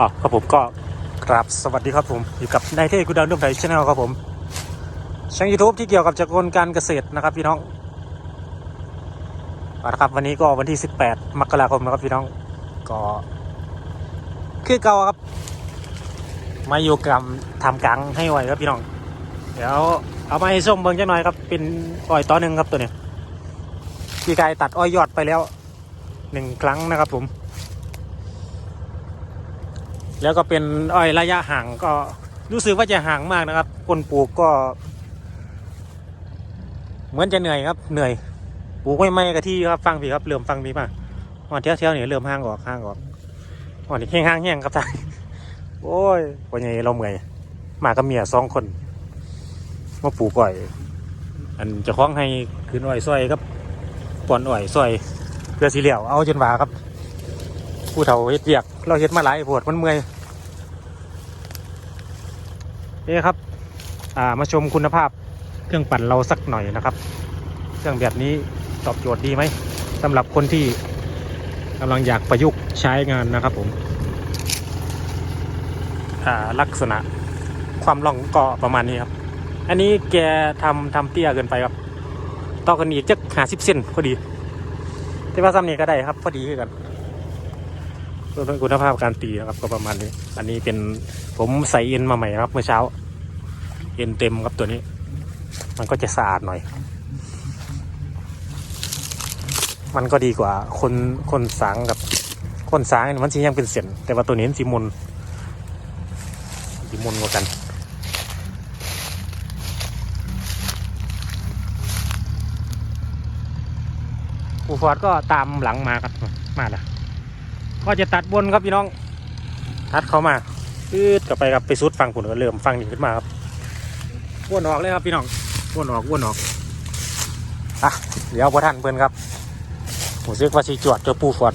อ๋อครับผมก็กราบสวัสดีครับผม อยู่กับนายเทพกุดาวนุ่มไทยชาแนลครับผมช่องยูทูบที่เกี่ยวกับจักรกลการเกษตรนะครับพี่น้องเอาละครับวันนี้ก็วันที่ 18 มกราคมนะครับพี่น้องก็คือเก่าครับ มาอยู่กับทำกลางให้ไวครับพี่น้อง เดี๋ยวเอามาให้ส้มเบิ้งจังหน่อยครับ เป็นอ้อยต่อหนึ่งครับตัวนี้พี่กายตัดอ้อยยอดไปแล้วหนึ่งครั้งนะครับผม แล้วก็เป็นอ้อยระยะห่างก็รู้สึกว่าจะห่างมากนะครับ คนปลูกก็ เหมือนจะเหนื่อยครับ เหนื่อย ปลูกไม่ไม่กะที่ครับฟังพี่ครับเริ่มฟังพี่ป่ะวันเที่ยวเที่ยวๆนี่เริ่มห่างออกห่างออกวันนี้แห้งห่างแห้งครับท่านโอ้ยวันนี้เราเมื่อยมากับเมียสองคนมาปลูกอ้อย อันจะคล้องให้คืนอ้อยซอยครับปอนอ้อยซอยเพื่อสีเหลียวเอาจนว่าครับ ผู้เฒ่าเฮ็ดเวียก เราเฮ็ดมาหลายปวดมันเมื่อยนี่ครับ อ่า มาชมคุณภาพเครื่องปั่นเราสักหน่อยนะครับ เครื่องแบบนี้ตอบโจทย์ดีไหมสำหรับคนที่กำลังอยากประยุกต์ใช้งานนะครับผม อ่า ลักษณะความล่องก็ประมาณนี้ครับ อันนี้แกทำทำเตี้ยเกินไปครับ ต่อกันอีกจักหาสิบเซนพอดีที่ว่าซ้ำนี้ก็ได้ครับ พอดีคือกัน คุณภาพการตีนะครับก็ประมาณนี้ อันนี้เป็นผมใส่เอ็นมาใหม่ครับเมื่อเช้า เอ็นเต็มครับตัวนี้ มันก็จะสะอาดหน่อย มันก็ดีกว่าคนคนสางกับคนสางมันสียังเป็นเส้นแต่ว่าตัวนี้สีมนสีมนกว่ากันผู้ฟอร์ดก็ตามหลังมาครับมาแล้ว ก็จะตัดบนครับพี่น้อง ตัดเข้ามายืดกลับไปครับไปสุดฟังผุนก็เริ่มฟังนี่ขึ้นมาครับวนออกเลยครับพี่น้องวนออกวนออกอะเดี๋ยวพอท่านเพื่อนครับผมซื้อว่าสีจวดเจอปูฟอด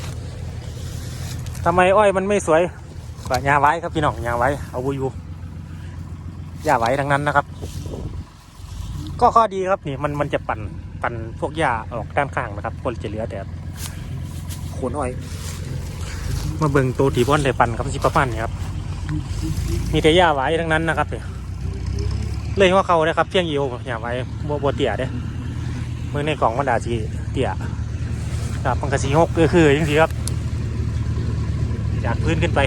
ทำไมอ้อยมันไม่สวยกว่ายาไว้ครับพี่น้องยาไว้เอาบุยูยาไว้ทั้งนั้นนะครับ ก็ข้อดีครับนี่มันมันจะปั่นปั่นพวกหญ้าออกด้านข้างนะครับคนจะเหลือแต่โคนอ้อย มาเบิ่งตัวถีบอลได้ปันครับสิประมาณนี้ครับ มีแต่หญ้าไว้ทั้งนั้นนะครับเนี่ยเลยว่าเขานะครับเพียงยิวหญ้าไว้บัวบัวเตี่ยเด้มือในกล่องมันดาจีเตี่ยครับมันกระสีหกก็คือจริงๆครับ จากพื้นขึ้นไป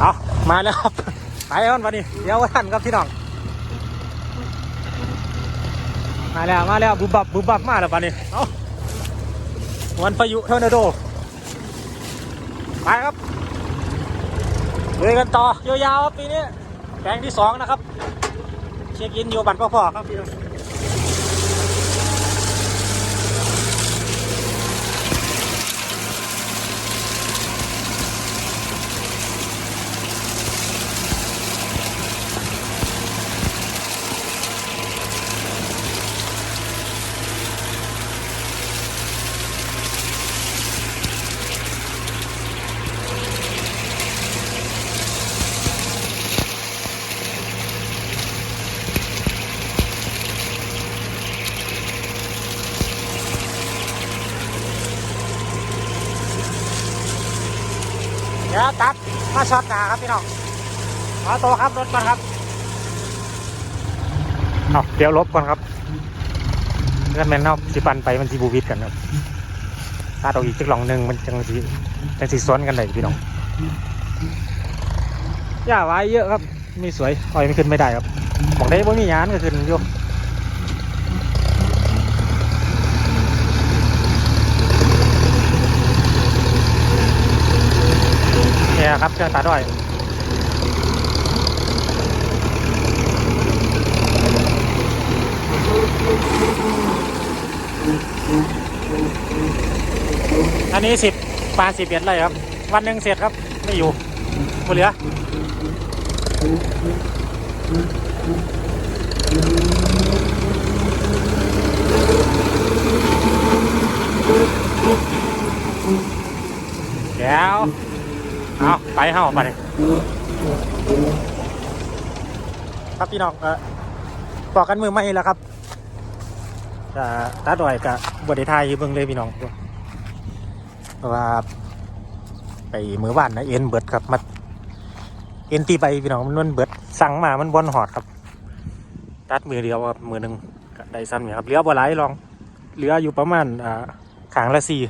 เอามาแล้วครับไปแล้ววันนี้เดี๋ยวท่านครับพี่น้องมาแล้วมาแล้วบุบบับบุบบับมาแล้ววันนี้เอาวันพายุเทอร์นาโด ไปครับเลยกันต่อยาวๆครับปีนี้แปลงที่สองนะครับ เช็คอินอยู่บันพ่อๆครับพี่น้อง เดี๋ยวตัดมาช็อตหนาครับพี่น้องขอตัวครับรถก่อนครับเอาเดี๋ยวลบก่อนครับเงื่อนแมนนาะสิปันไปมันสิบูวิดกันครับตัดออกอีกจักหลองหนึ่งมันจังสิจังสิซ้อนกันได้พี่น้องหญ้าไว้เยอะครับ มีสวยอ้อยไม่ขึ้นไม่ได้ครับบอกได้ว่ามีหยานก็ขึ้นอยู่ เนี่ยครับเครื่องตัดอ้อยอันนี้สิบปลาสิบเอ็ดเลยครับ วันหนึ่งเสร็จครับไม่อยู่หมดเหลือเดี๋ยว ไปเฮาไปครับพี่น้องเออบอกกันมือไม่แล้วครับจะตัดอ้อยกับบไดไทายอยู่เบิ่งเลยพี่น้องว่าไปมือบ้านนะเอ็นเบิดครับมาเอ็นตีไปพี่น้องมันเบิดสั่งมามันบอลหอดครับ ตัดมือเดียวครับมือหนึ่งก็ได้ซ้ำเนี่ยครับเหลือบ่หลายลองเหลืออยู่ประมาณอ่าขางละสี่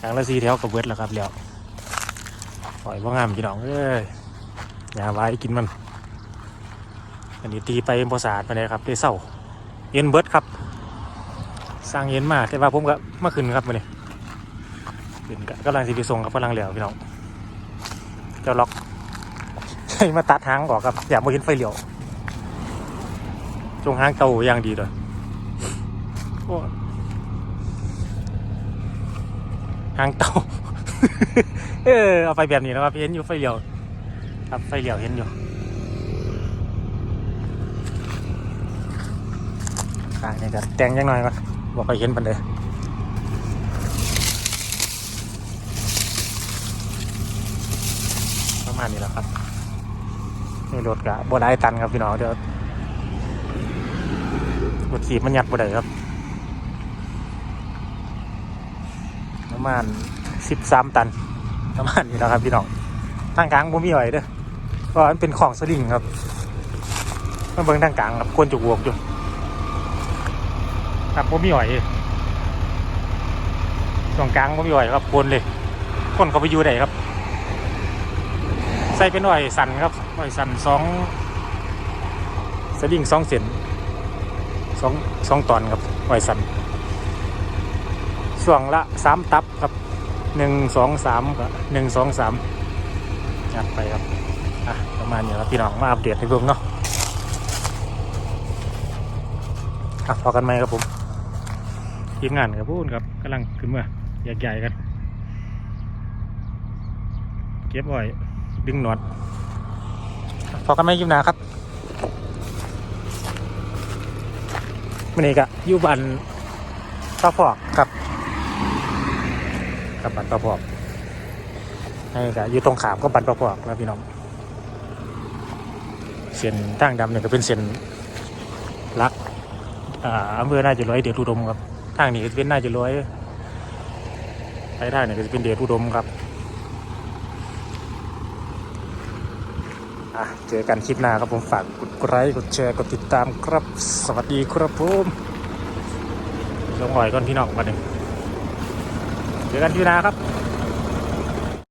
ขางละสี่แถวกับเบิดแล้วครับแล้ว อยว่างามพี่น้องเอ้ยอย่าไว้กินมัน อันนี้ตีไปภาษาดไปเลยครับได้เศร้าเย็นเบิร์ดครับ สร้างเย็นมากแต่ว่าผมก็เมื่อคืนครับมาเนี่ยขึ้นก็กำลังสิไปส่งครับกำลังเหลวพี่น้องเจ้าล็อกใช่มาตัดหางออกครับ อย่ามาเห็นไฟเหลียวจงหางเก่าอย่างดีเลยหางเต่า เออเอาไปแบบนี้นะครับเห็นอยู่ไฟเหลียวครับไฟเหลียวเห็นอยู่อ่านี่ก็แต่งยังหน่อยก่อนบอกไปเห็นปันเลยประมาณนี้แหละครับนี่รถกะบ่ได้ตันครับพี่น้องเดี๋ยวรถสีบมันยัดบ่ได้ครับประมาณ สิบสามตันประมาณนี้แหละครับพี่น้องทางกลางบ่มีไหวเด้อเพราะมันเป็นของสลิงครับมันเบิ่งทางกลางครับคนจุกวกอยู่ครับผมมีหอยตรงกลางผมมีหอยครับคนเลย คนเขาไปอยู่ไหนครับ ใส่เป็นหอยสันครับหอยสันสองสลิงสองเส้นสองสองตอนครับหอยสันช่วงละสามตับครับ หนึ่งสองสามกับหนึ่งสองสามยัดไปครับอะประมาณนี้ครับพี่น้องมาอัปเดตให้เบิ่งเนาะอะพอกันไหมครับผมทีมงานกับพูดครับกำลังขึ้นมาใหญ่ๆกัน เก็บไว้ดึงหนวดพอกันไหมยิมนาครับมันนี่กะยูบันปลาพอกครับ กับบันปลาพอกนี่กะอยู่ตรงขามก็บันปลาพอกนะพี่น้องเส้นทางดำเนี่ยก็เป็นเส้นลักอ่าอำเภอหน่าจะร้อยเดชอุดมครับทางนี้ก็จะเป็นหน่าจะร้อยไปทางนี้ก็จะเป็นเดชอุดมครับอะเจอกันคลิปหน้าครับผมฝากกดไลค์กดแชร์กดติดตามครับ สวัสดีครับผมลงหอยก่อนพี่น้องมาหนึ่ง จอกันที่นาครับ